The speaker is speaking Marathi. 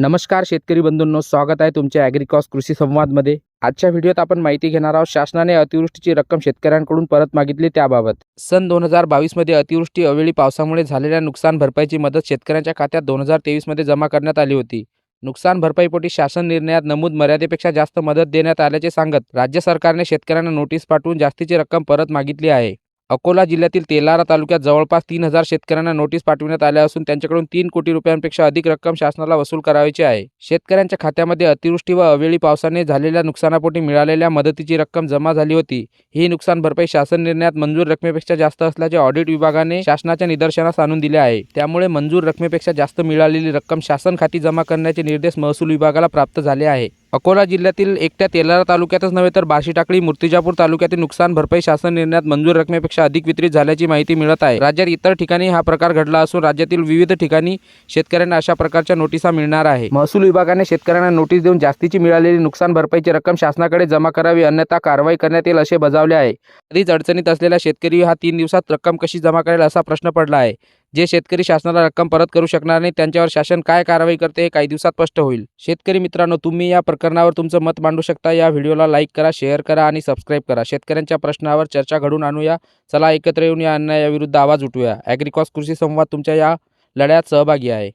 नमस्कार शेतकरी बंधूंनो स्वागत आहे तुमच्या ॲग्रिकॉस कृषी संवादमध्ये. आजच्या व्हिडिओत आपण माहिती घेणार आहोत शासनाने अतिवृष्टीची रक्कम शेतकऱ्यांकडून परत मागितली त्याबाबत. सन दोन हजार बावीसमध्ये अतिवृष्टी अवेळी पावसामुळे झालेल्या नुकसान भरपाईची मदत शेतकऱ्यांच्या खात्यात दोन हजार तेवीसमध्ये जमा करण्यात आली होती. नुकसान भरपाईपोटी शासन निर्णयात नमूद मर्यादेपेक्षा जास्त मदत देण्यात आल्याचे सांगत राज्य सरकारने शेतकऱ्यांना नोटीस पाठवून जास्तीची रक्कम परत मागितली आहे. अकोला जिल्ह्यातील तेलारा तालुक्यात जवळपास तीन हजार शेतकऱ्यांना नोटीस पाठविण्यात आल्या असून त्यांच्याकडून तीन कोटी रुपयांपेक्षा अधिक रक्कम शासनाला वसूल करावयाची आहे. शेतकऱ्यांच्या खात्यामध्ये अतिवृष्टी व अवेळी पावसाने झालेल्या नुकसानापोटी मिळालेल्या मदतीची रक्कम जमा झाली होती. ही नुकसान भरपाई शासन निर्णयात मंजूर रकमेपेक्षा जास्त असल्याचे ऑडिट विभागाने शासनाच्या निदर्शनास आणून दिले आहे. त्यामुळे मंजूर रकमेपेक्षा जास्त मिळालेली रक्कम शासन खाती जमा करण्याचे निर्देश महसूल विभागाला प्राप्त झाले आहे. अकोला जिल्ह्यातील एकट्या तेलारा तालुक्यातच नव्हे तर बार्शी टाकळी मूर्तिजापूर तालुक्यातील नुकसान भरपाई शासन निर्णयात मंजूर रकमेपेक्षा अधिक वितरित झाल्याची माहिती मिळत आहे. राज्यात इतर ठिकाणी हा प्रकार घडला असून राज्यातील विविध ठिकाणी शेतकऱ्यांना अशा प्रकारच्या नोटिसा मिळणार आहे. महसूल विभागाने शेतकऱ्यांना नोटीस देऊन जास्तीची मिळालेली नुकसान भरपाईची रक्कम शासनाकडे जमा करावी अन्यथा कारवाई करण्यात येईल असे बजावले आहे. आधीच अडचणीत असलेला शेतकरी हा तीन दिवसात रक्कम कशी जमा करेल असा प्रश्न पडला आहे. जे शेतकरी शासनाला रक्कम परत करू शकणार नाही त्यांच्यावर शासन काय कारवाई करते हे काही दिवसात स्पष्ट होईल. शेतकरी मित्रांनो तुम्ही या प्रकरणावर तुमचं मत मांडू शकता. या व्हिडिओला लाईक करा शेअर करा आणि सबस्क्राईब करा. शेतकऱ्यांच्या प्रश्नावर चर्चा घडून आणूया. चला एकत्र येऊन या अन्यायाविरुद्ध आवाज उठूया. ॲग्रिकॉस कृषी संवाद तुमच्या या लढ्यात सहभागी आहे.